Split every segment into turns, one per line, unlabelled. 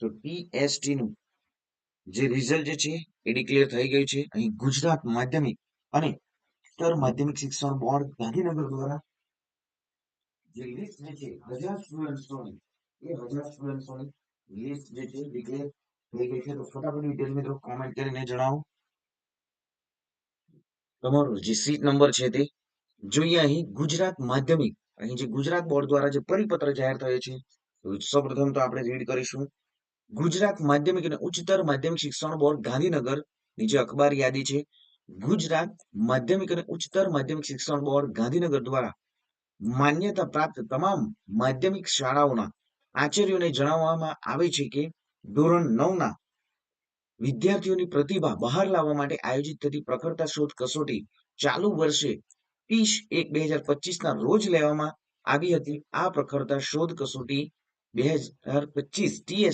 તો ટીએસટીનું જે રિઝલ્ટ છે એ ડિક્લેર થઈ ગયું છે અહીં ગુજરાત માધ્યમિક અને ઉત્તર માધ્યમિક શિક્ષણ બોર્ડ ગાંધીનગર દ્વારા જે લિસ્ટ જે છે હજાર સ્ટુડન્ટ્સોની એ હજાર સ્ટુડન્ટ્સોની લિસ્ટ જે છે ડિક્લેર થઈ ગઈ છે તો ફટાફટ ડિટેલ મિત્રો કોમેન્ટ કરીને જણાવો તમારો જે સીટ નંબર છે તે જોઈએ અહીં ગુજરાત માધ્યમિક અહીં જે ગુજરાત બોર્ડ દ્વારા જે પરિપત્ર જાહેર થયો છે સૌપ્રથમ તો આપણે રીડ કરીશું ગુજરાત માધ્યમિક અને ઉચ્ચતર માધ્યમિક શિક્ષણ બોર્ડ ગાંધીનગર ની અખબાર યાદી છે ગુજરાત માધ્યમિક અને ઉચ્ચતર માધ્યમિક શિક્ષણ બોર્ડ ગાંધીનગર દ્વારા માન્યતા પ્રાપ્ત તમામ માધ્યમિક શાળાઓના આચાર્યોને જણાવવામાં આવે છે કે ધોરણ નવના વિદ્યાર્થીઓની પ્રતિભા બહાર લાવવા માટે આયોજિત થતી પ્રખરતા શોધ કસોટી ચાલુ વર્ષે ત્રીસ એક બે હજાર પચીસના રોજ લેવામાં આવી હતી આ પ્રખરતા શોધ કસોટી E પરીક્ષામાં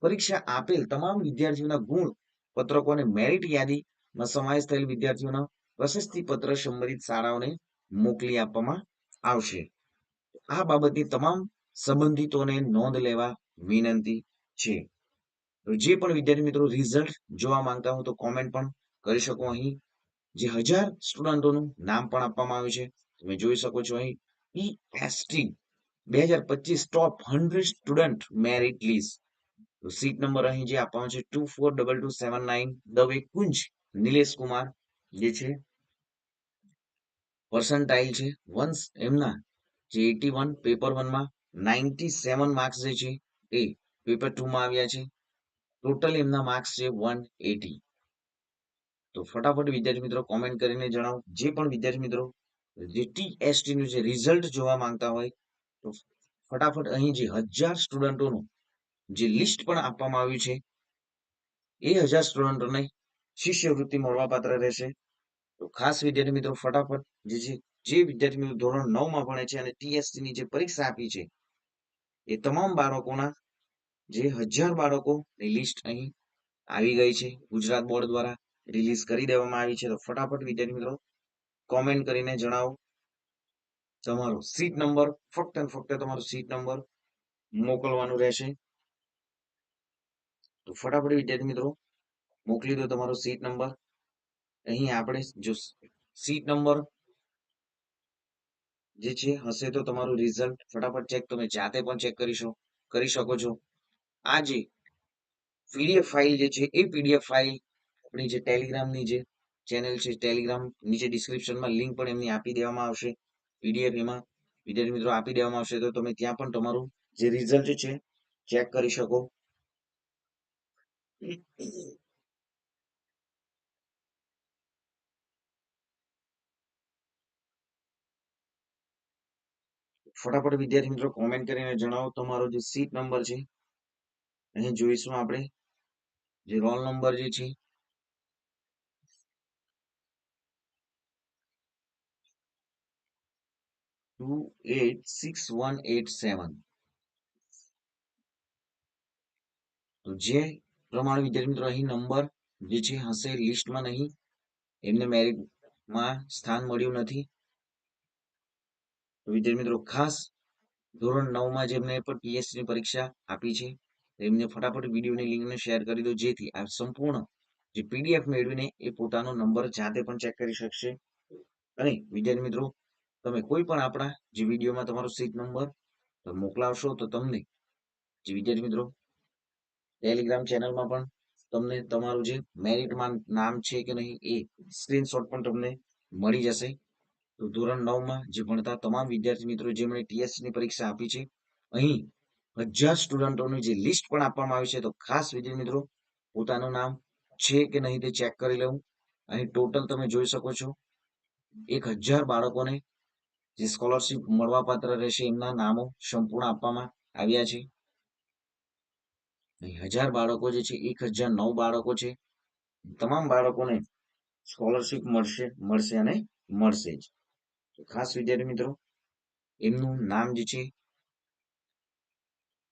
પરીક્ષા આપેલ તમામ વિદ્યાર્થીઓના ગુણ પત્રકોને મેરિટ યાદીમાં સમાવેશ થયેલ વિદ્યાર્થીઓના પ્રશસ્તિ પત્ર સંબંધિત શાળાઓને મોકલી આપવામાં આવશે આ બાબતની તમામ સંબંધિતોને નોંધ લેવા વિનંતી છે તો જે પણ વિદ્યાર્થી મિત્રો રિઝલ્ટ જોવા માંગતા હો તો કોમેન્ટ પણ કરી શકો અહીં જે હજાર સ્ટુડન્ટોનું નામ પણ આપવામાં આવ્યું છે તમે જોઈ શકો છો અહીં પીએસટી e બે હજાર પચીસ top hundred student merit list તો સીટ નંબર અહીં જે આપવાનો છે two four double two seven nine Dave Kunj Nilesh Kumar જે છે પર્સન્ટાઇલ છે વન્સ એમના જે એટી વન પેપર વનમાં નાઇન્ટી સેવન માર્ક્સ જે છે એ પેપર ટુમાં આવ્યા છે ટોટલ એમના માર્ક્સ છે વન એટી તો ફટાફટ વિદ્યાર્થી મિત્રો કોમેન્ટ કરીને જણાવો જે પણ વિદ્યાર્થી મિત્રો ટીએસટી નું જે રિઝલ્ટ જોવા માંગતા હોય તો ફટાફટ અહીં જે હજાર સ્ટુડન્ટોનું જે લિસ્ટ પણ આપવામાં આવ્યું છે એ હજાર સ્ટુડન્ટોને શિષ્યવૃત્તિ મળવાપાત્ર રહેશે તો ખાસ વિદ્યાર્થી મિત્રો ફટાફટ જે છે જે વિદ્યાર્થી મિત્રો ધોરણ નવમાં ભણે છે અને ટીએસસી ની જે પરીક્ષા આપી છે એ તમામ બાળકોના જે હજાર બાળકો લિસ્ટ અહીં આવી ગઈ છે ગુજરાત બોર્ડ દ્વારા રિલીઝ કરી દેવામાં આવી છે તો ફટાફટ વિદ્યાર્થી મિત્રો કોમેન્ટ કરીને જણાવો તમારો સીટ નંબર ફક્ત અને ફક્ત તમારો સીટ નંબર મોકલવાનો રહેશે તો ફટાફટ વિદ્યાર્થી મિત્રો મોકલી દો તમારો સીટ નંબર અહીં આપણે જો સીટ નંબર જે છે હશે તો તમારું રિઝલ્ટ ફટાફટ ચેક તમે જાતે પણ ચેક કરીશો કરી શકો છો આ જે પીડીએફ ફાઇલ જે છે એ પીડીએફ ફાઇલ આપણી જે ટેલિગ્રામની જે ચેનલ છે ટેલિગ્રામ નીચે ડિસ્ક્રિપ્શનમાં લિંક પણ એમની આપી દેવામાં આવશે પીડીએફ એમાં વિદ્યાર્થી મિત્રો આપી દેવામાં આવશે તો તમે ત્યાં પણ તમારું જે રિઝલ્ટ છે ચેક કરી શકો ફટાફટ વિદ્યાર્થી મિત્રો કોમેન્ટ કરીને જણાવો તમારો જે સીટ નંબર છે અહીં જોઈશું આપણે જે રોલ નંબર જે છે two eight six one eight seven જે પ્રમાણે વિદ્યાર્થી નંબર જે છે હશે લિસ્ટમાં નહીં એમને મેરિટમાં સ્થાન મળ્યું નથી વિદ્યાર્થી મિત્રો ખાસ ધોરણ નવમાં જેમને પણ પીએસસીની પરીક્ષા આપી છે એમને ફટાફટ વિડીયોની લિંકને શેર કરી દો જેથી આ સંપૂર્ણ જે પીડીએફ મેળવીને એ પોતાનો નંબર જાતે પણ ચેક કરી શકશે અને વિદ્યાર્થી મિત્રો તમે કોઈ પણ આપણા જે વિડીયોમાં તમારો સીટ નંબર મોકલાવશો તો તમને જે વિદ્યાર્થી મિત્રો ટેલિગ્રામ ચેનલમાં પણ તમને તમારું જે મેરિટમાં નામ છે કે નહીં એ સ્ક્રીનશોટ પણ તમને મળી જશે તો ધોરણ નવમાં જે ભણતા તમામ વિદ્યાર્થી મિત્રો જેમણે ની પરીક્ષા આપી છે અહીં હજાર સ્ટુડન્ટોની જે લિસ્ટ પણ આપવામાં આવી છે તો ખાસ વિદ્યાર્થી મિત્રો પોતાનું નામ છે કે નહીં તે ચેક કરી લેવું અહીં ટોટલ તમે જોઈ શકો છો એક હજાર બાળકોને જે સ્કોલરશીપ મળવાપાત્ર રહેશે એમના નામો સંપૂર્ણ આપવામાં આવ્યા છે હજાર બાળકો જે છે એક હજાર નવ બાળકો છે તમામ બાળકોને સ્કોલરશીપ મળશે મળશે અને મળશે જ ખાસ વિદ્યાર્થી મિત્રો એમનું નામ જે છે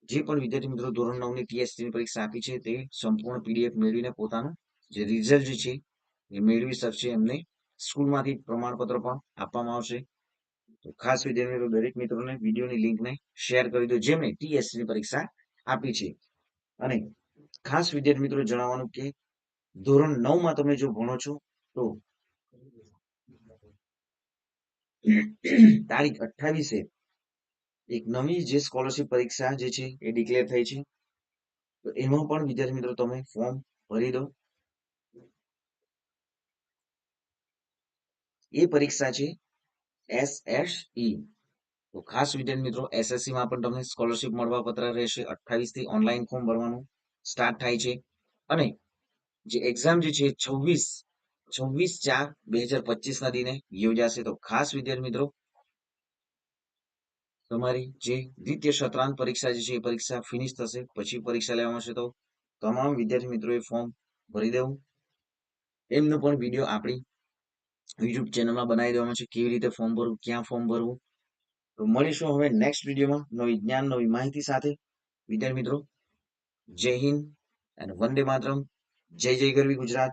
જે પણ વિદ્યાર્થી મિત્રો ધોરણ નવની ટીએસસીની પરીક્ષા આપી છે તે સંપૂર્ણ પીડીએફ મેળવીને પોતાનું જે રિઝલ્ટ જે છે એ મેળવી શકશે એમને સ્કૂલમાંથી પ્રમાણપત્ર પણ આપવામાં આવશે ખાસ વિદ્યાર્થી મિત્રો દરેક મિત્રોને વિડીયોની લિંકને શેર કરી દો જેમણે ટીએસસીની પરીક્ષા આપી છે અને ખાસ વિદ્યાર્થી મિત્રો જણાવવાનું કે ધોરણ નવમાં તમે જો ભણો છો તો તારીખ અઠ્ઠાવીસે એક નવી જે સ્કોલરશિપ પરીક્ષા જે છે એ ડિક્લેર થઈ છે તો એમાં પણ વિદ્યાર્થી મિત્રો તમે ફોર્મ ભરી દો એ પરીક્ષા છે એસ એસએસઈ e. તો ખાસ વિદ્યાર્થી મિત્રો એસએસસી e માં પણ તમને સ્કોલરશિપ મળવા પત્ર રહેશે અઠ્ઠાવીસ થી ઓનલાઈન ફોર્મ ભરવાનું સ્ટાર્ટ થાય છે અને જે એક્ઝામ જે છે છવ્વીસ છવ્વીસ ચાર બે હજાર પચીસ ના દિને યોજાશે તો ખાસ વિદ્યાર્થી મિત્રો તમારી જે દ્વિતીય સત્રાંત પરીક્ષા જે છે એ પરીક્ષા ફિનિશ થશે પછી પરીક્ષા લેવામાં આવશે તો તમામ વિદ્યાર્થી મિત્રોએ ફોર્મ ભરી દેવું એમનો પણ વિડીયો આપણી યુટ્યુબ ચેનલમાં બનાવી દેવાનો છે કેવી રીતે ફોર્મ ભરવું ક્યાં ફોર્મ ભરવું તો મળીશું હવે નેક્સ્ટ વિડીયોમાં નવી જ્ઞાન નવી માહિતી સાથે વિદ્યાર્થી મિત્રો જય હિન્દ અને વંદે માતરમ જય જય ગરવી ગુજરાત